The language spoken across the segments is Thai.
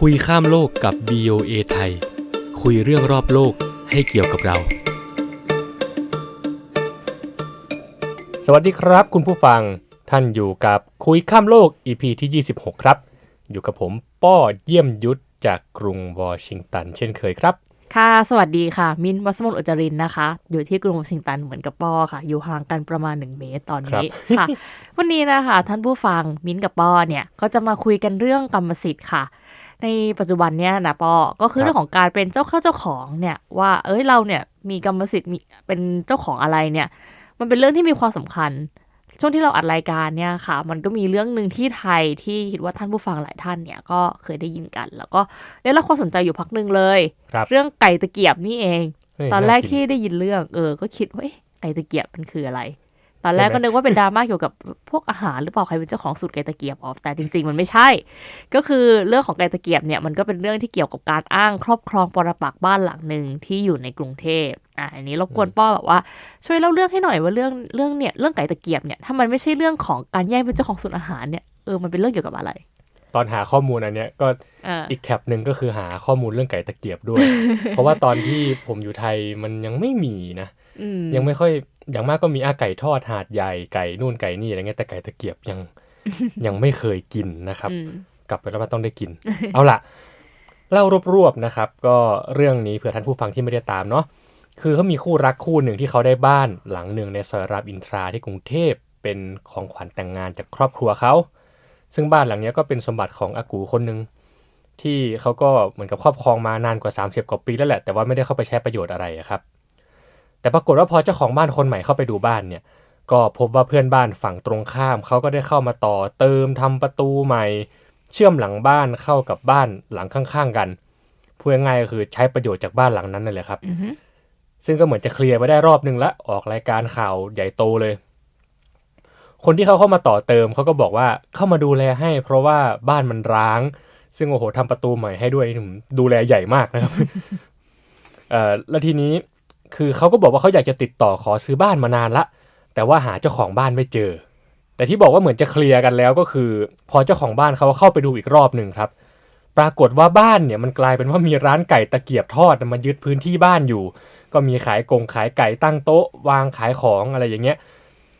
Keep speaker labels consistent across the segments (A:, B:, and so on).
A: คุยข้ามโลกกับ BOA ไทย คุยเรื่องรอบโลกให้เกี่ยวกับเรา
B: สวัสดีครับคุณผู้ฟัง ท่านอยู่กับคุยข้ามโลก EP ที่ 26 ครับ อยู่กับผมป้อเยี่ยมยุทธจากกรุงวอชิงตัน เช่นเคยครับ
C: ค่ะ สวัสดีค่ะ มินท์วัสมนอุจจารินนะคะ อยู่ที่กรุงวอชิงตันเหมือนกับป้อค่ะ อยู่ห่างกันประมาณ 1 เมตรตอนนี้ค่ะ วันนี้นะคะ ท่านผู้ฟังมินท์กับป้อเนี่ยก็จะมาคุยกันเรื่องกรรมสิทธิ์ค่ะ ในปัจจุบันเนี่ยนะปอ ก็คือเรื่องของการเป็นเจ้าเข้าเจ้าของเนี่ยว่า เอ้ยเราเนี่ยมีกรรมสิทธิ์มีเป็นเจ้าของอะไรเนี่ย มันเป็นเรื่องที่มีความสำคัญ ช่วงที่เราอัดรายการเนี่ยค่ะ มันก็มีเรื่องหนึ่งที่ไทยที่คิดว่าท่านผู้ฟังหลายท่านเนี่ยก็เคยได้ยินกัน แล้วก็ได้รับความสนใจอยู่พักหนึ่งเลย
B: ครับ
C: เรื่องไก่ตะเกียบนี่เอง
B: เฮ้ย
C: ตอนแรกาที่ได้ยินเรื่อง เออ ก็คิดว่าเอ๊ะไก่ตะเกียบมันคืออะไร ตอนแรกก็นึกว่าเป็นดราม่าเกี่ยวกับพวกอาหารหรือเปล่าใครเป็นเจ้าของสูตรไก่ตะเกียบอ๋อแต่จริง ๆ มันไม่ใช่ ก็คือเรื่องของไก่ตะเกียบเนี่ยมันก็เป็นเรื่องที่เกี่ยวกับการอ้างครอบครองปรปักษ์บ้านหลังหนึ่งที่อยู่ในกรุงเทพอะอันนี้รบกวนป้อแบบว่าช่วยเล่าเรื่องให้หน่อยว่าเรื่องเรื่องเนี่ยเรื่องไก่ตะเกียบเนี่ยถ้ามันไม่ใช่เรื่องของการแย่งเป็นเจ้าของสูตรอาหารเนี่ยเออมันเป็นเรื่องเกี่ยวกับอะไร
B: ตอนหาข้อมูลอันเนี้ยก็
C: อ่า
B: อีกแท็บหนึ่งก็คือหาข้อมูลเรื่องไก่ตะเกียบด้วย เพราะว่าตอนที่ผมอยู่ไทยมันยังไม่มีนะ
C: อืม
B: ยังไม่ค่อยอย่างมากก็มีอาไก่ทอดหาดใหญ่ไก่นู่นไก่นี่อะไรเงี้ยแต่ไก่ตะเกียบยังยังไม่เคยกินนะครับ
C: อืม
B: กลับไปแล้วมันต้องได้กิน เอาล่ะ เล่ารวบๆนะครับ ก็เรื่องนี้เผื่อท่านผู้ฟังที่ไม่ได้ตามเนาะคือเขามีคู่รักคู่หนึ่งที่เขาได้บ้านหลังหนึ่งในซอยรามอินทราที่กรุงเทพเป็นของขวัญแต่งงานจากครอบครัวเขา ซึ่งบ้านหลังเนี้ยก็เป็นสมบัติของอากูคนหนึ่งที่เขาก็เหมือนกับครอบครองมานานกว่า 30 กว่าปีแล้วแหละ แต่ว่าไม่ได้เข้าไปใช้ประโยชน์อะไรอะครับ แต่ปรากฏว่าพอเจ้าของบ้านคนใหม่เข้าไปดูบ้านเนี่ย ก็พบว่าเพื่อนบ้านฝั่งตรงข้ามเขาก็ได้เข้ามาต่อเติมทำประตูใหม่ เชื่อมหลังบ้านเข้ากับบ้านหลังข้างๆกันพูดง่ายๆก็คือใช้ประโยชน์จากบ้านหลังนั้นนั่นแหละครับ
C: อือฮึ
B: ซึ่งก็เหมือนจะเคลียร์ไปได้รอบนึงละออกรายการข่าวใหญ่โตเลย คนที่เขาเข้ามาต่อเติมเขาก็บอกว่าเข้ามาดูแลให้ เพราะว่าบ้านมันร้าง ซึ่งโอ้โหทำประตูใหม่ให้ด้วยหนุ่มดูแลใหญ่มากนะครับ เอ่อแล้วทีนี้ คือเขาก็บอกว่าเขาอยากจะติดต่อขอซื้อบ้านมานานละ แต่ว่าหาเจ้าของบ้านไม่เจอ แต่ที่บอกว่าเหมือนจะเคลียร์กันแล้วก็คือ พอเจ้าของบ้านเขาเข้าไปดูอีกรอบหนึ่งครับ ปรากฏว่าบ้านเนี่ยมันกลายเป็นว่ามีร้านไก่ตะเกียบทอดมายึดพื้นที่บ้านอยู่ ก็มีขายกงขายไก่ตั้งโต๊ะ วางขายของอะไรอย่างเงี้ย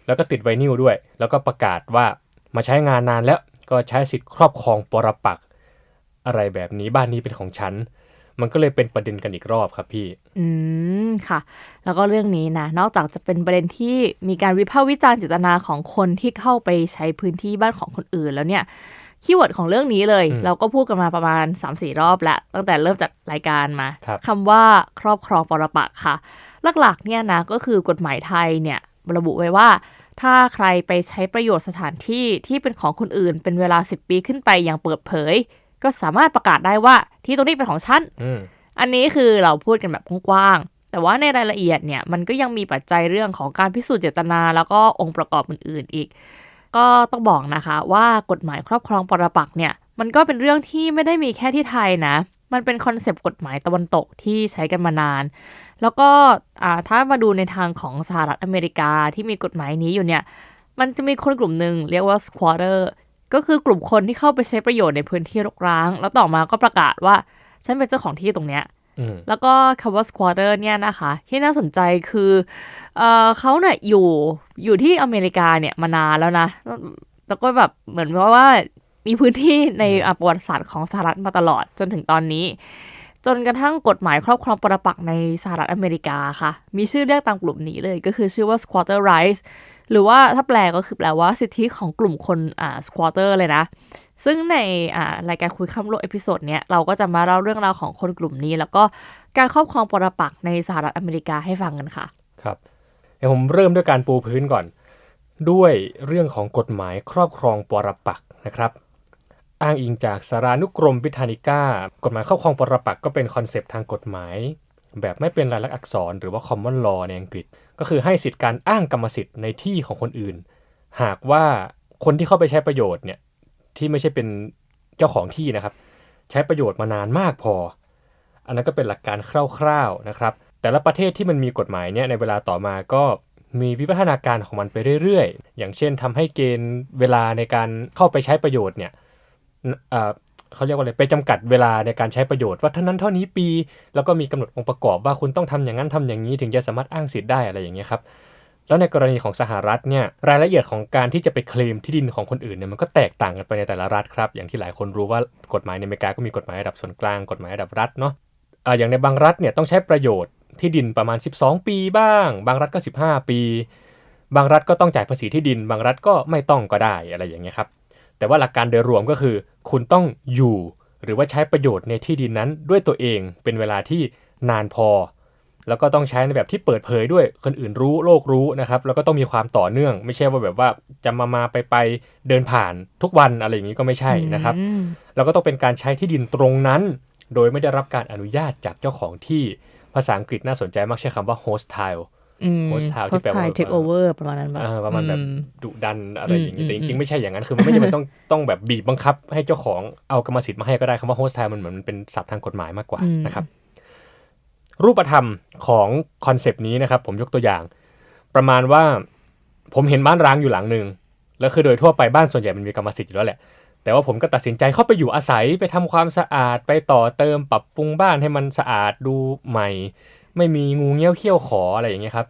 B: แล้วก็ติดไวนิลด้วย แล้วก็ประกาศว่ามาใช้งานนานแล้วก็ใช้สิทธิ์ครอบครองปรปักอะไรแบบนี้บ้านนี้เป็นของฉัน มันก็เลยเป็นประเด็นกันอีกรอบครับพี่
C: อืมค่ะ แล้วก็เรื่องนี้นะ นอกจากจะเป็นประเด็นที่มีการวิพากษ์วิจารณ์เจตนาของคนที่เข้าไปใช้พื้นที่บ้านของคนอื่นแล้วเนี่ยคีย์เวิร์ดของเรื่องนี้เลย
B: อืม
C: เราก็พูดกันมาประมาณ 3-4 รอบแล้ว ตั้งแต่เริ่มจัดรายการมา
B: ครับ
C: คำว่าครอบครองปรปักษ์ค่ะ หลักๆเนี่ยนะก็คือกฎหมายไทยเนี่ยระบุไว้ว่า ถ้าใครไปใช้ประโยชน์สถานที่ที่เป็นของคนอื่น เป็นเวลา 10 ปีขึ้นไปอย่างเปิดเผย ก็สามารถประกาศได้ว่าที่ตรงนี้เป็นของฉัน
B: อืม
C: อันนี้คือเราพูดกันแบบกว้างๆแต่ว่าในรายละเอียดเนี่ยมันก็ยังมีปัจจัยเรื่องของการพิสูจน์เจตนา แล้วก็องค์ประกอบอื่นๆอีก ก็ต้องบอกนะคะว่ากฎหมายครอบครองปรปักษ์เนี่ย มันก็เป็นเรื่องที่ไม่ได้มีแค่ที่ไทยนะ มันเป็นคอนเซปต์กฎหมายตะวันตกที่ใช้กันมานาน แล้วก็อ่าถ้ามาดูในทางของสหรัฐอเมริกาที่มีกฎหมายนี้อยู่เนี่ยมันจะมีคนกลุ่มหนึ่งเรียกว่า squatter ก็คือกลุ่มคนที่เข้าไปใช้ประโยชน์ในพื้นที่รกร้าง แล้วต่อมาก็ประกาศว่า ฉันเป็นเจ้าของที่ตรงเนี้ย
B: อืม
C: แล้วก็คำว่า squatter เนี่ยนะคะ ที่น่าสนใจคือเอ่อเขาเนี่ยอยู่อยู่ที่อเมริกาเนี่ยมานานแล้วนะ แล้วก็แบบเหมือนว่าว่ามีพื้นที่ในอะประวัติศาสตร์ของสหรัฐมาตลอดจนถึงตอนนี้ จนกระทั่งกฎหมายครอบครองปรปักษ์ในสหรัฐอเมริกาค่ะ มีชื่อเรียกตามกลุ่มนี้เลยก็คือชื่อว่า squatter rights หรือว่าถ้าแปลก็คือแปลว่าสิทธิของกลุ่มคนอ่า squatter เลยนะ ซึ่งในอ่ารายการคุยข้ามโลกเอพิโซดเนี้ยเราก็จะมาเล่าเรื่องราวของคนกลุ่มนี้ แล้วก็การครอบครองปรปักษ์ในสหรัฐอเมริกาให้ฟังกันค่ะ
B: ครับเดี๋ยวผมเริ่มด้วยการปูพื้นก่อน ด้วยเรื่องของกฎหมายครอบครองปรปักษ์นะครับ อ้างอิงจากสารานุกรมพิธานิก้ากฎหมายครอบครองปรปักษ์ก็เป็นคอนเซปต์ทางกฎหมาย แบบไม่เป็นลายลักษณ์อักษร หรือว่า common law ในอังกฤษ ก็คือให้สิทธิ์การอ้างกรรมสิทธิ์ในที่ของคนอื่น หากว่าคนที่เข้าไปใช้ประโยชน์เนี่ยที่ไม่ใช่เป็นเจ้าของที่นะครับ ใช้ประโยชน์มานานมากพอ อันนั้นก็เป็นหลักการคร่าวๆนะครับ แต่ละประเทศที่มันมีกฎหมายเนี่ยในเวลาต่อมาก็มีวิวัฒนาการของมันไปเรื่อยๆ อย่างเช่นทำให้เกณฑ์เวลาในการเข้าไปใช้ประโยชน์เนี่ย เขาเรียกว่าอะไรไปจำกัดเวลาในการใช้ประโยชน์ว่าเท่านั้นเท่านี้ปี แล้วก็มีกำหนดองค์ประกอบว่าคุณต้องทำอย่างนั้นทำอย่างนี้ถึงจะสามารถอ้างสิทธิ์ได้อะไรอย่างเงี้ยครับแล้วในกรณีของสหรัฐเนี่ยรายละเอียดของการที่จะไปเคลมที่ดินของคนอื่นเนี่ยมันก็แตกต่างกันไปในแต่ละรัฐครับอย่างที่หลายคนรู้ว่ากฎหมายในอเมริกาก็มีกฎหมายระดับส่วนกลางกฎหมายระดับรัฐเนาะอ่าอย่างในบางรัฐเนี่ยต้องใช้ประโยชน์ที่ดินประมาณ 12 ปีบ้าง บางรัฐก็ 15 ปี บางรัฐก็ต้องจ่ายภาษีที่ดิน บางรัฐก็ไม่ต้องก็ได้อะไรอย่างเงี้ยครับ แต่ว่าหลักการโดยรวมก็คือ คุณต้องอยู่ หรือว่าใช้ประโยชน์ในที่ดินนั้นด้วยตัวเองเป็นเวลาที่นานพอ แล้วก็ต้องใช้ในแบบที่เปิดเผยด้วยคนอื่นรู้โลกรู้นะครับ แล้วก็ต้องมีความต่อเนื่อง ไม่ใช่ว่าแบบว่าจะมามาไปไปเดินผ่านทุกวันอะไรอย่างนี้ก็ไม่ใช่นะครับ
C: อืม
B: แล้วก็ต้องเป็นการใช้ที่ดินตรงนั้น โดยไม่ได้รับการอนุญาตจากเจ้าของที่ภาษาอังกฤษน่าสนใจมากใช้คำว่า hostile
C: อืม
B: Hostile ที่แปลว่า
C: Hostile takeover ประมาณนั้นปะ
B: เออประมาณแบบ
C: อืม
B: ดุดันอะไรอย่างนี้
C: อืม
B: แต่จ
C: อื
B: ริง
C: ม
B: ๆไม่ใช่อย่างนั้นคือมันไม่จำเป็นต้องต้องแบบบีบบังคับ ให้เจ้าของเอากรรมสิทธิ์มาให้ก็ได้คำว่า hostile มันเหมือนมันเป็นศัพท์ทางกฎหมายมากกว่านะครับรูปธรรมของคอนเซปต์นี้นะครับ ผมยกตัวอย่าง ประมาณว่าผมเห็นบ้านร้างอยู่หลังหนึ่งแล้วคือโดยทั่วไปบ้านส่วนใหญ่มันมีกรรมสิทธิ์อยู่แล้วแหละ แต่ว่าผมก็ตัดสินใจเข้าไปอยู่อาศัยไปทำความสะอาดไปต่อเติมปรับปรุงบ้านให้มันสะอาดดูใหม่ ไม่มีงูเงี้ยวเขี้ยวขออะไรอย่างเงี้ยครับ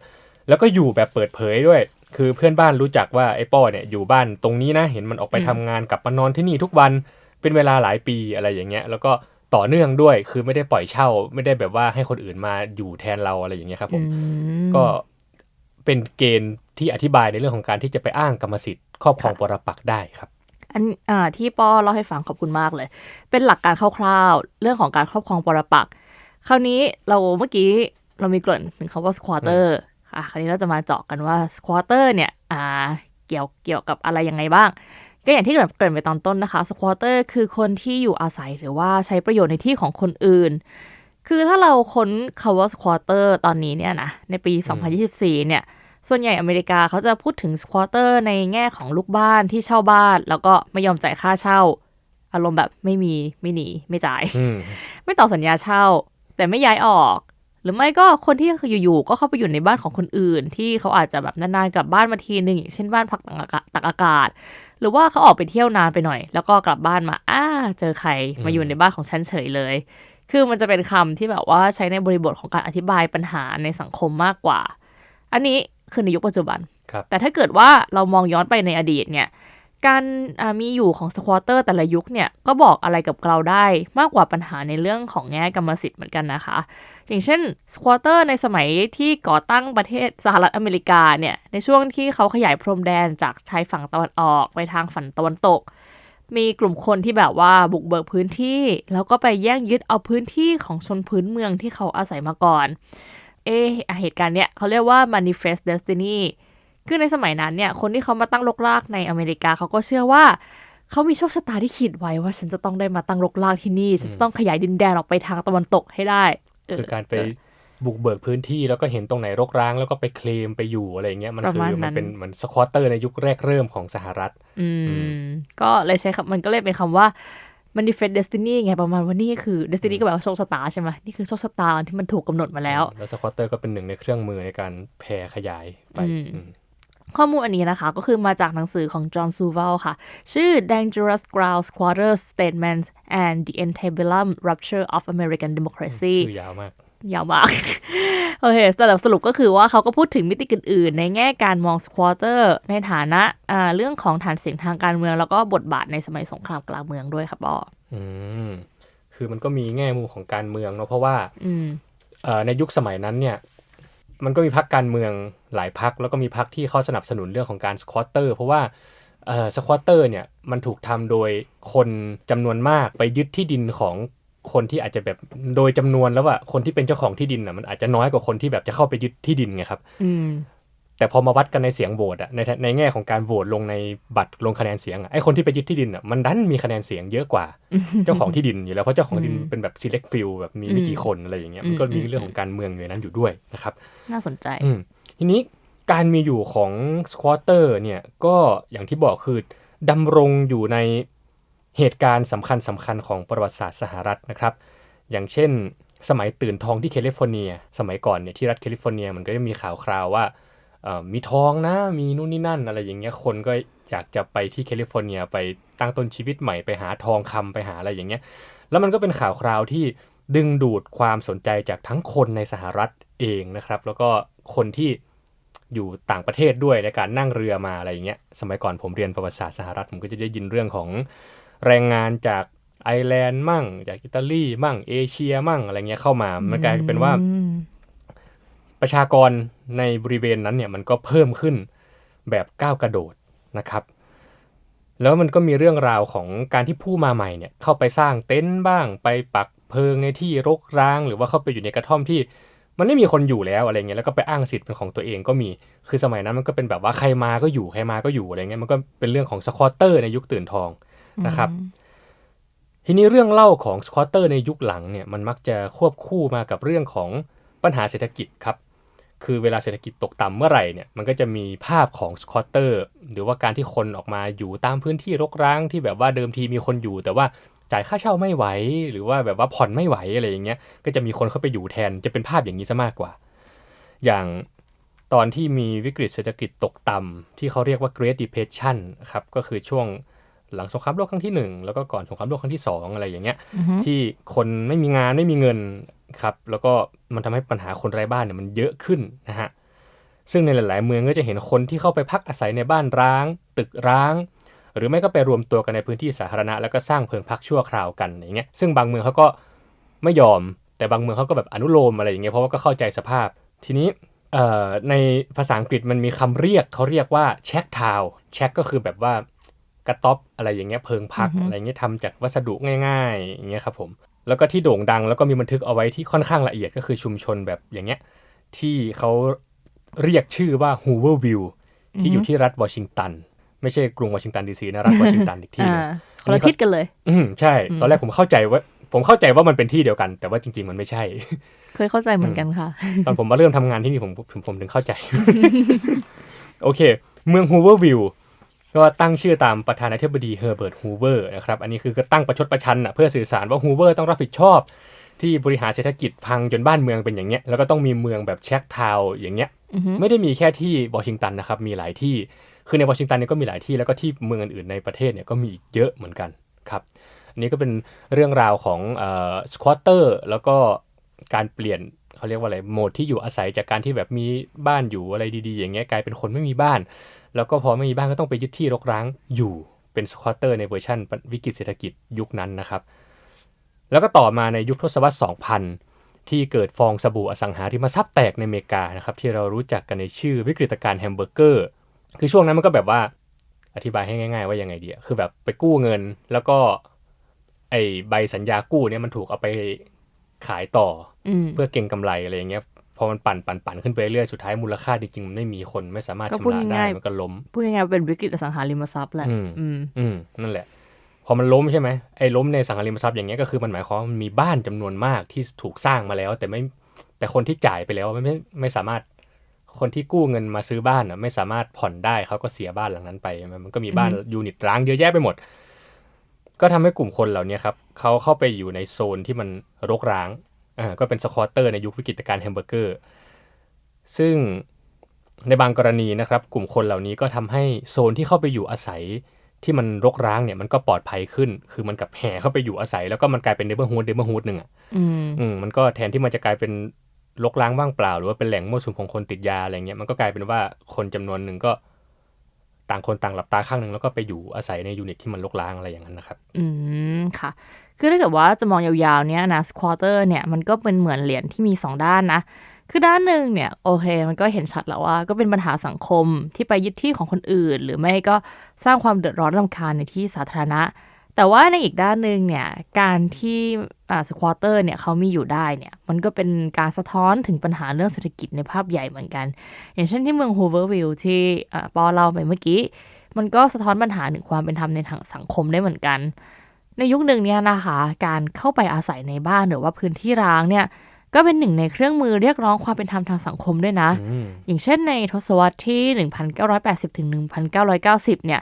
B: แล้วก็อยู่แบบเปิดเผยด้วย คือเพื่อนบ้านรู้จักว่าไอ้ป้อเนี่ยอยู่บ้านตรงนี้นะ เห็นมันออกไป
C: อืม
B: ทำงานกลับมานอนที่นี่ทุกวัน เป็นเวลาหลายปีอะไรอย่างเงี้ย แล้วก็ต่อเนื่องด้วย คือไม่ได้ปล่อยเช่า ไม่ได้แบบว่าให้คนอื่นมาอยู่แทนเราอะไรอย่างเงี้ยครับผม
C: อืม
B: ก็เป็นเกณฑ์ที่อธิบายในเรื่องของการที่จะไปอ้างกรรมสิทธิ์ครอบครองปรปักษ์ได้ครับ
C: อันอ่าที่ป้อเล่าให้ฟังขอบคุณมากเลย เป็นหลักการคร่าวๆ เรื่องของการครอบครองปรปักษ์ คราวนี้เราเมื่อกี้เรามีเกริ่นถึงคำว่า squatter อะคราวนี้เราจะมาเจาะกันว่า squatter เนี่ยอ่าเกี่ยวเกี่ยวกับอะไรยังไงบ้าง ก็อย่างที่เกริ่นเกริ่นไปตอนต้นนะคะ squatter คือคนที่อยู่อาศัยหรือว่าใช้ประโยชน์ในที่ของคนอื่น คือถ้าเราค้นคาว่า squatter ตอนนี้เนี่ยนะในปี 2024 เนี่ยส่วนใหญ่อเมริกาเขาจะพูดถึง squatter ในแง่ของลูกบ้านที่เช่าบ้าน แล้วก็ไม่ยอมจ่ายค่าเช่า อารมณ์แบบไม่มีไม่หนีไม่จ่าย
B: อืม
C: ไม่ต่อสัญญาเช่า แต่ไม่ย้ายออก หรือไม่ก็คนที่อยู่ๆก็เข้าไปอยู่ในบ้านของคนอื่น ที่เขาอาจจะแบบนานๆกลับบ้านมาทีหนึ่งอย่างเช่นบ้านพักตักอากาศตักอากาศหรือว่าเขาออกไปเที่ยวนานไปหน่อย แล้วก็กลับบ้านมาอ้าเจอใครมาอยู่ในบ้านของฉันเฉยเลย คือมันจะเป็นคำที่แบบว่าใช้ในบริบทของการอธิบายปัญหาในสังคมมากกว่า อันนี้คือในยุคปัจจุบัน
B: ครับ
C: แต่ถ้าเกิดว่าเรามองย้อนไปในอดีตเนี่ย การมีอยู่ของสควอเตอร์แต่ละยุคเนี่ยก็บอกอะไรกับเราได้มากกว่าปัญหาในเรื่องของแง่กรรมสิทธิ์เหมือนกันนะคะ อย่างเช่นสควอเตอร์ในสมัยที่ก่อตั้งประเทศสหรัฐอเมริกาเนี่ยในช่วงที่เขาขยายพรมแดนจากชายฝั่งตะวันออกไปทางฝั่งตะวันตก มีกลุ่มคนที่แบบว่าบุกเบิกพื้นที่ แล้วก็ไปแย่งยึดเอาพื้นที่ของชนพื้นเมืองที่เขาอาศัยมาก่อนเอะเหตุการณ์เนี้ยเขาเรียกว่า manifest destiny คือในสมัยนั้นเนี่ยคนที่เขามาตั้งรกรากในอเมริกาเขาก็เชื่อว่าเขามีโชคชะตาที่ขีดไว้ว่าฉันจะต้องได้มาตั้งรกรากที่นี่ ฉันจะต้องขยายดินแดนออกไปทางตะวันตกให้ได้เคื
B: อการไปบุกเบิกพื้นที่แล้วก็เห็นตรงไหนรกร้างแล้วก็ไปเคลมไปอยู่อะไรอย่างเงี้ยมัน
C: ประ
B: คือ
C: มาณ
B: มัน
C: นั้น
B: เป็นเหมือนสควอตเตอร์ในยุคแรกเริ่มของสหรัฐ
C: อืม ก็เลยใช้คำมันก็เลยเป็นคำว่า manifest destiny ไงประมาณว่านี่คือ destiny ก็แปลว่าโชคชะตาใช่ไหมนี่คือโชคชะตาที่มันถูกกำหนดมาแล้ว
B: แล้วสควอตเตอร์ก็เป็นหนึ่งในเครื่องมือในการแผ่ขยายไป
C: อืม
B: อืม
C: ข้อมูลอันนี้นะคะ ก็คือมาจากหนังสือของจอห์นซูเวลค่ะ ชื่อ Dangerous Ground Squatters Statements and the Antebellum Rupture of American Democracy
B: ชื่อยาวมาก
C: ยาวมากโอเคสรุปสรุปก็คือว่าเขาก็พูดถึงมิติอื่นๆ ในแง่การมองสควอเตอร์ในฐานะอ่าเรื่องของฐานเสียงทางการเมือง แล้วก็บทบาทในสมัยสงครามกลางเมืองด้วยครับบอ
B: อืมคือมันก็มีแง่มุมของการเมืองเนาะเพราะว่า
C: อืม
B: เอ่อในยุคสมัยนั้นเนี่ย มันก็มีพักการเมืองหลายพักแล้วก็มีพักที่เขาสนับสนุนเรื่องของการสควอตเตอร์เพราะว่าสควอตเตอร์เนี่ยมันถูกทำโดยคนจำนวนมากไปยึดที่ดินของคนที่อาจจะแบบโดยจำนวนแล้วอะคนที่เป็นเจ้าของที่ดินอะมันอาจจะน้อยกว่าคนที่แบบจะเข้าไปยึดที่ดินไงครับ
C: อื
B: แต่พอมาวัดกันในเสียงโหวตอะในในแง่ของการโหวตลงในบัตรลงคะแนนเสียงอะไอคนที่ไปยึดที่ดินอะมันดันมีคะแนนเสียงเยอะกว่า เจ้าของที่ดินอยู่แล้วเพราะเจ้าของที่ดิน
C: อืม
B: เป็นแบบ select few แบบมีไม่กี่
C: อืม
B: คนอะไรอย่างเงี้ยมันก็มี
C: อืม
B: เรื่องของการเมืองอยู่ในนั้นอยู่ด้วยนะครับ
C: น่าสนใจ
B: อืมทีนี้การมีอยู่ของ squatter เนี่ยก็อย่างที่บอกคือดำรงอยู่ในเหตุการณ์สำคัญสำคัญของประวัติศาสตร์สหรัฐนะครับ อย่างเช่น สมัยตื่นทองที่แคลิฟอร์เนีย สมัยก่อนเนี่ยที่รัฐแคลิฟอร์เนียมันก็จะมีข่าวคราวว่าเอ่อ มีทองนะ มีนู่นนี่นั่นอะไรอย่างเงี้ยคนก็อยากจะไปที่แคลิฟอร์เนียไปตั้งต้นชีวิตใหม่ไปหาทองคำไปหาอะไรอย่างเงี้ย แล้วมันก็เป็นข่าวคราวที่ดึงดูดความสนใจจากทั้งคนในสหรัฐเองนะครับ แล้วก็คนที่อยู่ต่างประเทศด้วยในการนั่งเรือมาอะไรอย่างเงี้ย สมัยก่อนผมเรียนประวัติศาสตร์สหรัฐผมก็จะได้ยินเรื่องของแรงงานจากไอร์แลนด์มั่ง จากอิตาลีมั่งเอเชียมั่งอะไรเงี้ยเข้ามา มันกลายเป็นว่า
C: อืม
B: ประชากร ในบริเวณนั้นเนี่ยมันก็เพิ่มขึ้นแบบก้าวกระโดดนะครับ แล้วมันก็มีเรื่องราวของการที่ผู้มาใหม่เนี่ยเข้าไปสร้างเต็นท์บ้างไปปักเพิงในที่รกร้าง หรือว่าเข้าไปอยู่ในกระท่อมที่มันไม่มีคนอยู่แล้วอะไรเงี้ยแล้วก็ไปอ้างสิทธิ์เป็นของตัวเองก็มี คือสมัยนั้นมันก็เป็นแบบว่าใครมาก็อยู่ใครมาก็อยู่อะไรเงี้ยมันก็เป็นเรื่องของสควอเตอร์ในยุคตื่นทองนะครับ ทีนี้เรื่องเล่าของสควอเตอร์ในยุคหลังเนี่ยมันมักจะควบคู่มากับเรื่องของปัญหาเศรษฐกิจครับ คือเวลาเศรษฐกิจตกต่ำเมื่อไหร่เนี่ยมันก็จะมีภาพของสควอตเตอร์หรือว่าการที่คนออกมาอยู่ตามพื้นที่รกร้างที่แบบว่าเดิมทีมีคนอยู่ แต่ว่าจ่ายค่าเช่าไม่ไหว หรือว่าแบบว่าผ่อนไม่ไหวอะไรอย่างเงี้ยก็จะมีคนเข้าไปอยู่แทนจะเป็นภาพอย่างนี้ซะมากกว่า อย่างตอนที่มีวิกฤตเศรษฐกิจตกต่ำที่เขาเรียกว่า Great Depression ครับก็คือช่วงหลังสงครามโลกครั้งที่หนึ่งแล้วก็ก่อนสงครามโลกครั้งที่สองอะไรอย่างเงี้ยที่คนไม่มีงานไม่มีเงิน ครับแล้วก็มันทำให้ปัญหาคนไร้บ้านเนี่ยมันเยอะขึ้นนะฮะซึ่งในหลาย ๆ เมืองก็จะเห็นคนที่เข้าไปพักอาศัยในบ้านร้าง ตึกร้าง หรือไม่ก็ไปรวมตัวกันในพื้นที่สาธารณะ แล้วก็สร้างเพิงพักชั่วคราวกันอย่างเงี้ยซึ่งบางเมืองเขาก็ไม่ยอม แต่บางเมืองเขาก็แบบอนุโลมอะไรอย่างเงี้ยเพราะว่าก็เข้าใจสภาพ ทีนี้เอ่อในภาษาอังกฤษมันมีคำเรียกเขาเรียกว่าแช็คทาวแช็คก็คือแบบว่ากระต๊อบอะไรอย่างเงี้ยเพิงพักอะไรเงี้ยทำจากวัสดุง่ายๆอย่างเงี้ยครับผม แล้วก็ที่โด่งดังแล้วก็มีบันทึกเอาไว้ที่ค่อนข้างละเอียดก็คือชุมชนแบบอย่างเงี้ยที่เขาเรียกชื่อว่า Hooverville ที่อยู่ที่รัฐวอชิงตัน ไม่ใช่กรุงวอชิงตันดีซีนะรัฐวอชิงตันอีกที่หนึง
C: อ่าคนละทิศกันเลย
B: อืมใช่ ตอนแรกผมเข้าใจว่า ผมเข้าใจว่ามันเป็นที่เดียวกัน แต่ว่าจริง ๆ มันไม่ใช่
C: เคยเข้าใจเหมือนกันค่ะ
B: ตอนผมมาเริ่มทำงานที่นี่ผมผมผมถึงเข้าใจ โอเค เมืองฮูเวอร์วิล ก็ตั้งชื่อตามประธานาธิบดีเฮอร์เบิร์ตฮูเวอร์นะครับอันนี้คือก็ตั้งประชดประชันอะเพื่อสื่อสารว่าฮูเวอร์ต้องรับผิดชอบ ที่บริหารเศรษฐกิจพังจนบ้านเมืองเป็นอย่างเงี้ยแล้วก็ต้องมีเมืองแบบแช็กทาวน์อย่างเงี้ย
C: อือฮึ
B: ไม่ได้มีแค่ที่วอชิงตันนะครับมีหลายที่คือในวอชิงตันเนี่ยก็มีหลายที่แล้วก็ที่เมืองอื่นๆในประเทศเนี่ยก็มีอีกเยอะเหมือนกันครับอันนี้ก็เป็นเรื่องราวของสควอเตอร์แล้วก็การเปลี่ยนเขาเรียกว่าอะไรโหมดที่อยู่อาศัยจากการที่แบบมีบ้านอยู่อะไรดีๆ อย่างเงี้ยกลายเป็นคนไม่มีบ้าน แล้วก็พอไม่มีบ้านก็ต้องไปยึดที่รกร้างอยู่เป็นสควอเตอร์ในเวอร์ชันวิกฤตเศรษฐกิจยุคนั้นนะครับ แล้วก็ต่อมาในยุคทศวรรษ 2000 ที่เกิดฟองสบู่อสังหาริมทรัพย์แตกในอเมริกานะครับที่เรารู้จักกันในชื่อวิกฤตการณ์แฮมเบอร์เกอร์ คือช่วงนั้นมันก็แบบว่าอธิบายให้ง่าย ๆ ว่ายังไงดีอะคือแบบไปกู้เงินแล้วก็ไอใบสัญญากู้เนี่ยมันถูกเอาไปขายต่อ
C: อืม
B: เพื่อเก็งกำไรอะไรอย่างเงี้ย พอมันปั่นปั่นปั่นขึ้นไปเรื่อยสุดท้ายมูลค่าจริงๆมันไม่มีคนไม่สามารถ
C: ก็พูด
B: ชำระได้
C: ง่ายๆ
B: มันก็ล้ม
C: พูดง่ายๆว่าเป็นวิกฤตอสังหาริมทรัพย์แหละ
B: อืม
C: อืม
B: อืมนั่นแหละ พอมันล้มใช่ไหมไอ้ล้มในสังหาริมทรัพย์อย่างเงี้ยก็คือมันหมายความว่ามันมีบ้านจำนวนมากที่ถูกสร้างมาแล้ว แต่ไม่แต่คนที่จ่ายไปแล้วไม่ไม่ไม่สามารถคนที่กู้เงินมาซื้อบ้านอะไม่สามารถผ่อนได้เขาก็เสียบ้านหลังนั้นไป มันมันก็มีบ้านยูนิตร้างเยอะแยะไปหมด ก็ทำให้กลุ่มคนเหล่านี้ครับเขาเข้าไปอยู่ในโซนที่มันรกร้าง อ่าก็เป็นสควอเตอร์ในยุควิกฤตการณ์แฮมเบอร์เกอร์ ซึ่งในบางกรณีนะครับ กลุ่มคนเหล่านี้ก็ทำให้โซนที่เข้าไปอยู่อาศัยที่มันรกร้างเนี่ยมันก็ปลอดภัยขึ้น คือมันกับแห่เข้าไปอยู่อาศัย แล้วก็มันกลายเป็นเนเบอร์ฮูดเนเบอร์ฮูดหนึ่งอะ
C: อืม
B: อืมมันก็แทนที่มันจะกลายเป็นรกร้างว่างเปล่า หรือว่าเป็นแหล่งมั่วสุมของคนติดยาอะไรเงี้ยมันก็กลายเป็นว่าคนจำนวนหนึ่งก็ต่างคนต่างหลับตาข้างหนึ่งแล้วก็ไปอยู่อาศัยในยูนิตที่มันรกร้างอะไรอย่างนั้นนะครับ
C: อืมค่ะ คือถ้าเกิดว่าจะมองยาวๆเนี้ยนะสควอเตอร์เนี่ยมันก็เป็นเหมือนเหรียญที่มีสองด้านนะ คือด้านหนึ่งเนี่ยโอเค มันก็เห็นชัดแล้วว่า ก็เป็นปัญหาสังคมที่ไปยึดที่ของคนอื่น หรือไม่ก็สร้างความเดือดร้อนรำคาญในที่สาธารณะ แต่ว่าในอีกด้านหนึ่งเนี่ยการที่อ่าสควอเตอร์เนี่ยเขามีอยู่ได้เนี่ยมันก็เป็นการสะท้อนถึงปัญหาเรื่องเศรษฐกิจในภาพใหญ่เหมือนกัน อย่างเช่นที่เมืองฮูเวอร์วิลล์ที่อปอเล่าไปเมื่อกี้มันก็สะท้อนปัญหาถึงความเป็นธรรมในทางสังคมได้เหมือนกัน ในยุคหนึ่งเนี่ยนะคะการเข้าไปอาศัยในบ้านหรือว่าพื้นที่ร้างเนี่ยก็เป็นหนึ่งในเครื่องมือเรียกร้องความเป็นธรรมทางสังคมด้วยนะ
B: อืม
C: อย่างเช่นในทศวรรษที่ 1980 ถึง 1990 เนี่ย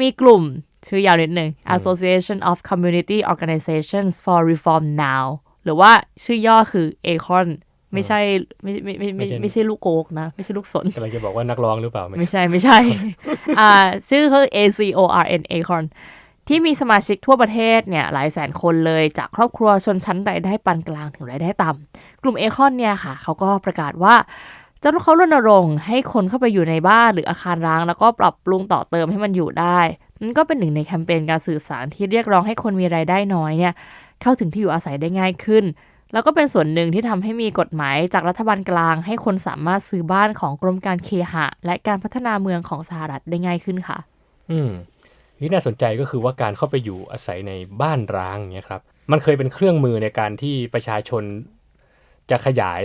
C: มีกลุ่มชื่อยาวนิดหนึ่ง Association of Community Organizations for Reform Now หรือว่าชื่อย่อคือ ACORN ไม่ใช่ไม่ไม่ไม่ไม่ไม่ใช่ลูกโกกนะ ไม่ใช่ลูกสน
B: กำลังจะบอกว่านักร้องหรือเปล่า ไม่
C: ไม่ใช่ไม่ใช่ อ่าชื่อคือ A C O R N Acorn ที่มีสมาชิกทั่วประเทศเนี่ยหลายแสนคนเลยจากครอบครัวชนชั้นรายได้ปานกลางถึงรายได้ต่ำกลุ่มเอคอนเนี่ยค่ะเขาก็ประกาศว่าจะเขารณรงค์ให้คนเข้าไปอยู่ในบ้านหรืออาคารร้าง แล้วก็ปรับปรุงต่อเติมให้มันอยู่ได้มันก็เป็นหนึ่งในแคมเปญการสื่อสารที่เรียกร้องให้คนมีรายได้น้อยเนี่ยเข้าถึงที่อยู่อาศัยได้ง่ายขึ้น แล้วก็เป็นส่วนหนึ่งที่ทำให้มีกฎหมายจากรัฐบาลกลาง ให้คนสามารถซื้อบ้านของกรมการเคหะ และการพัฒนาเมืองของสหรัฐได้ง่ายขึ้นค่ะ
B: อืม ที่น่าสนใจก็คือว่าการเข้าไปอยู่อาศัยในบ้านร้างเงี้ยครับมันเคยเป็นเครื่องมือในการที่ประชาชนจะขยาย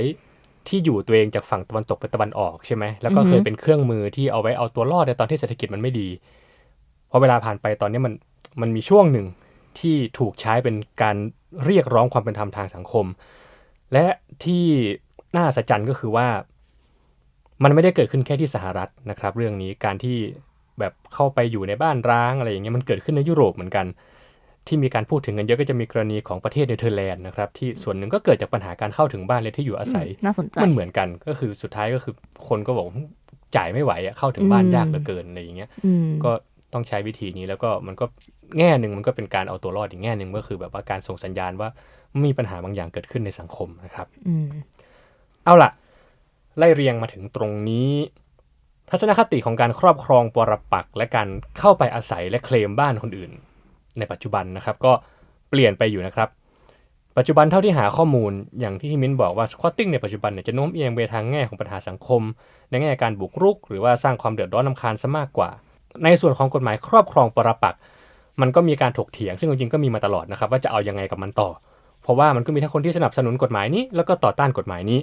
B: ที่อยู่ตัวเองจากฝั่งตะวันตกไปตะวันออกใช่ไหมแล้วก็เคยเป็นเครื่องมือที่เอาไว้เอาตัวรอดในตอนที่เศรษฐกิจมันไม่ดีพอเวลาผ่านไปตอนนี้มันมันมีช่วงหนึ่งที่ถูกใช้เป็นการเรียกร้องความเป็นธรรมทางสังคม และที่น่าอัศจรรย์ก็คือว่า มันไม่ได้เกิดขึ้นแค่ที่สหรัฐนะครับ เรื่องนี้การที่ แบบเข้าไปอยู่ในบ้านร้างอะไรอย่างเงี้ยมันเกิดขึ้นในยุโรปเหมือนกัน ที่มีการพูดถึงกันเยอะก็จะมีกรณีของประเทศเนเธอร์แลนด์นะครับที่ส่วนหนึ่งก็เกิดจากปัญหาการเข้าถึงบ้านและที่อยู่อาศัย
C: น่าสนใจ
B: มันเหมือนกันก็คือสุดท้ายก็คือคนก็บอกจ่ายไม่ไหวอะเข้าถึงบ้าน
C: อืม
B: ยากเหลือเกินอะไรอย่างเงี้ย
C: อืม
B: ก็ต้องใช้วิธีนี้แล้วก็มันก็แง่หนึ่งมันก็เป็นการเอาตัวรอดอีกแง่หนึ่งก็คือแบบว่าการส่งสัญญาณว่ามีปัญหาบางอย่างเกิดขึ้นในสังคมนะครับ
C: อืม
B: เอาล่ะ ไล่เรียงมาถึงตรงนี้ ทัศนคติของการครอบครองปรปักษ์และการเข้าไปอาศัยและเคลมบ้านคนอื่น ในปัจจุบันนะครับก็เปลี่ยนไปอยู่นะครับ ปัจจุบันเท่าที่หาข้อมูลอย่างที่ฮิมินบอกว่าสควอตติ้งในปัจจุบันเนี่ยจะโน้มเอียงไปทางแง่ของปัญหาสังคม ในแง่การบุกรุก หรือว่าสร้างความเดือดร้อนนำคาญซะมากกว่า ในส่วนของกฎหมายครอบครองปรปักษ์มันก็มีการถกเถียง ซึ่งจริงๆก็มีมาตลอดนะครับว่าจะเอายังไงกับมันต่อ เพราะว่ามันก็มีทั้งคนที่สนับสนุนกฎหมายนี้ แล้วก็ต่อต้านกฎหมายนี้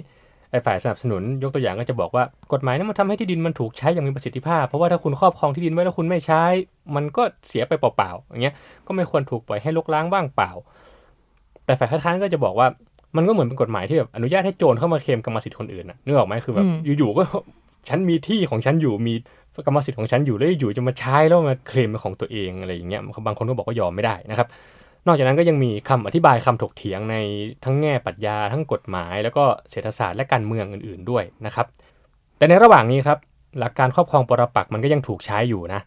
B: ไอ้ฝ่ายสนับสนุนยกตัวอย่างก็จะบอกว่ากฎหมายนั้นมันทำให้ที่ดินมันถูกใช้อย่างมีประสิทธิภาพ เพราะว่าถ้าคุณครอบครองที่ดินไว้แล้วคุณไม่ใช้ มันก็เสียไปเปล่าๆอย่างเงี้ยก็ไม่ควรถูกปล่อยให้ลกล้างว่างเปล่า แต่ฝ่ายคัดค้านก็จะบอกว่ามันก็เหมือนเป็นกฎหมายที่แบบอนุญาตให้โจรเข้ามาเคลมกรรมสิทธิ์คนอื่นน่ะนึกออกไหมคือแบบ
C: อืม
B: อยู่ๆก็ฉันมีที่ของฉันอยู่มีกรรมสิทธิ์ของฉันอยู่แล้วอยู่จะมาใช้แล้วมาเคลมเป็นของตัวเองอะไรอย่างเงี้ยบางคนก็บอกว่ายอมไม่ได้นะครับ นอกจากนั้นก็ยังมีคำอธิบายคำถกเถียงในทั้งแง่ปรัชญาทั้งกฎหมาย แล้วก็เศรษฐศาสตร์และการเมืองอื่นๆด้วยนะครับ แต่ในระหว่างนี้ครับหลักการครอบครองปรปักษ์มันก็ยังถูกใช้อยู่นะ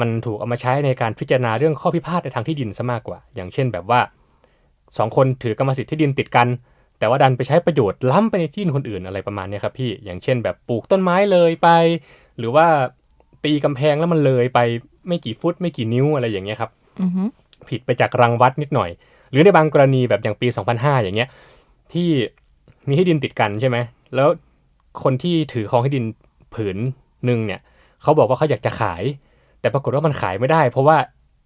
B: มันถูกเอามาใช้ในการพิจารณาเรื่องข้อพิพาทในทางที่ดินซะมากกว่า อย่างเช่นแบบว่าสองคนถือกรรมสิทธิ์ที่ดินติดกัน แต่ว่าดันไปใช้ประโยชน์ล้ำไปในที่ดินคนอื่นอะไรประมาณนี้ครับพี่ อย่างเช่นแบบปลูกต้นไม้เลยไป หรือว่าตีกำแพงแล้วมันเลยไปไม่กี่ฟุตไม่กี่นิ้วอะไรอย่างเงี้ยครับ ผิดไปจากรังวัดนิดหน่อย หรือในบางกรณีแบบอย่างปี 2005 อย่างเงี้ยที่มีที่ดินติดกันใช่ไหมแล้วคนที่ถือครองที่ดินผืนหนึ่งเนี่ยเขาบอกว่าเขาอยากจะขาย แต่ปรากฏว่ามันขายไม่ได้ เพราะว่า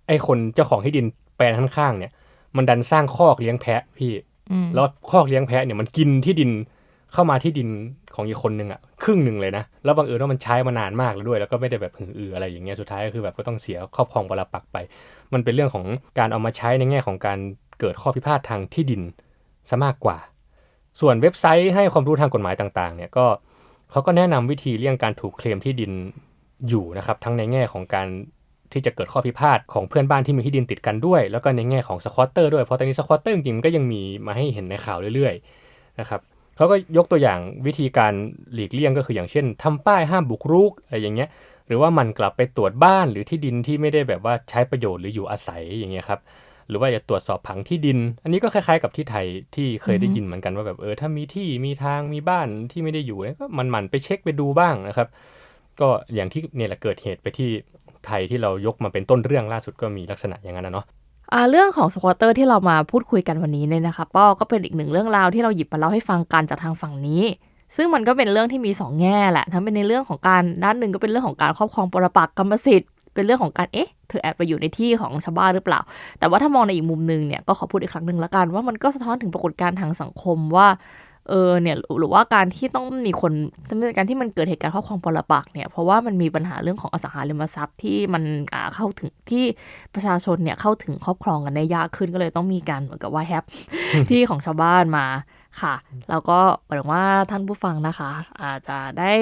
B: ไอ้คนเจ้าของที่ดินแปลนข้างๆเนี่ย มันดันสร้างคอกเลี้ยงแพะพี่
C: อืม
B: แล้วคอกเลี้ยงแพะเนี่ยมันกินที่ดิน เข้ามาที่ดินของอีกคนหนึ่งอะครึ่งหนึ่งเลยนะ แล้วบังเอิญว่ามันใช้มานานมากแล้วด้วย แล้วก็ไม่ได้แบบหืออืออะไรอย่างเงี้ยสุดท้ายก็คือแบบก็ต้องเสียครอบครองปรปักไป มันเป็นเรื่องของการเอามาใช้ในแง่ของการเกิดข้อพิพาททางที่ดินซะมากกว่า ส่วนเว็บไซต์ให้ความรู้ทางกฎหมายต่างๆ เนี่ยก็เขาก็แนะนำวิธีเลี่ยงการถูกเคลมที่ดินอยู่นะครับ ทั้งในแง่ของการที่จะเกิดข้อพิพาทของเพื่อนบ้านที่มีที่ดินติดกันด้วย แล้วก็ในแง่ของสควอตเตอร์ด้วยเพราะตอนนี้สควอตเตอร์จริงๆมันก็ยังมีมาให้เห็นในข่าวเรื่อยๆนะครับ เขาก็ยกตัวอย่างวิธีการหลีกเลี่ยงก็คืออย่างเช่นทำป้ายห้ามบุกรุกอะไรอย่างเงี้ย หรือว่ามันกลับไปตรวจบ้านหรือที่ดินที่ไม่ได้แบบว่าใช้ประโยชน์หรืออยู่อาศัยอย่างเงี้ยครับหรือว่าจะตรวจสอบผังที่ดิน อันนี้ก็คล้ายๆกับที่ไทยที่เคยได้ยินเหมือนกันว่าแบบเออถ้ามีที่มีทางมีบ้านที่ไม่ได้อยู่ก็มันหมั่นไปเช็คไปดูบ้างนะครับ ก็อย่างที่เนี่ยแหละเกิดเหตุไปที่ไทยที่เรายกมาเป็นต้นเรื่องล่าสุดก็มีลักษณะอย่างนั้นนะเนาะ
C: เรื่องของสควอเตอร์ที่เรามาพูดคุยกันวันนี้เนี่ยนะคะป้อก็เป็นอีกหนึ่งเรื่องราวที่เราหยิบมาเล่าให้ฟังกันจากทางฝั่งนี้ ซึ่งมันก็เป็นเรื่องที่มีสองแง่แหละ ทั้งเป็นในเรื่องของการด้านหนึ่งก็เป็นเรื่องของการครอบครองปรปักษ์กรรมสิทธิ์เป็นเรื่องของการเอ๊ะเธอแอบไปอยู่ในที่ของชาวบ้านหรือเปล่า แต่ว่าถ้ามองในอีกมุมหนึ่งเนี่ยก็ขอพูดอีกครั้งหนึ่งละกันว่ามันก็สะท้อนถึงปรากฏการณ์ทางสังคมว่า เออเนี่ยหรือว่าการที่ต้องมีคนการที่มันเกิดเหตุการณ์ครอบครองปรปักเนี่ยเพราะว่ามันมีปัญหาเรื่องของอสังหาริมทรัพย์ที่มันเข้าถึงที่ประชาชนเนี่ยเข้าถึงครอบครองกันได้ยากขึ้นก็เลยต้องมีการเหมือนกับว่าแฮปที่ของชาวบ้านมา ค่ะ แล้วก็หวังว่าท่านผู้ฟังนะคะ อาจจะได้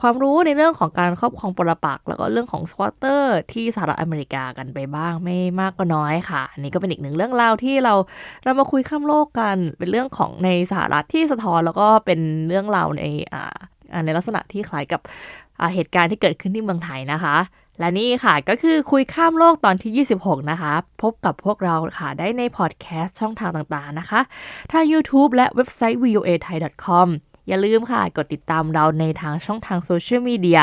C: ความรู้ในเรื่องของการครอบครองปรปักแล้วก็เรื่องของสควอเตอร์ที่สหรัฐอเมริกากันไปบ้างไม่มากก็น้อยค่ะอันนี้ก็เป็นอีกหนึ่งเรื่องราวที่เราเรามาคุยข้ามโลกกันเป็นเรื่องของในสหรัฐที่สะท้อนแล้วก็เป็นเรื่องราวในอ่าอ่าในลักษณะที่คล้ายกับเหตุการณ์ที่เกิดขึ้นที่เมืองไทยนะคะ และนี่ค่ะก็คือคุยข้ามโลกตอนที่ 26 นะคะ พบกับพวกเราค่ะได้ในพอดแคสต์ช่องทางต่างๆนะคะ ทาง YouTube และเว็บไซต์ voa thai com อย่าลืมค่ะกดติดตามเราในทางช่องทางโซเชียลมีเดีย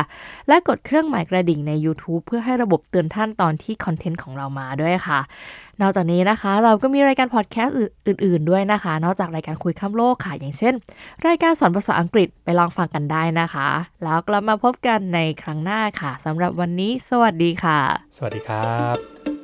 C: และกดเครื่องหมายกระดิ่งใน YouTube เพื่อให้ระบบเตือนท่านตอนที่คอนเทนต์ของเรามาด้วยค่ะ นอกจากนี้นะคะ เราก็มีรายการพอดแคสต์อื่น ๆ ด้วยนะคะ นอกจากรายการคุยข้ามโลกค่ะ อย่างเช่น รายการสอนภาษาอังกฤษไปลองฟังกันได้นะคะ แล้วกลับมาพบกันในครั้งหน้าค่ะสำหรับวันนี้ สวัสดีค่ะ
B: สวัสดีครับ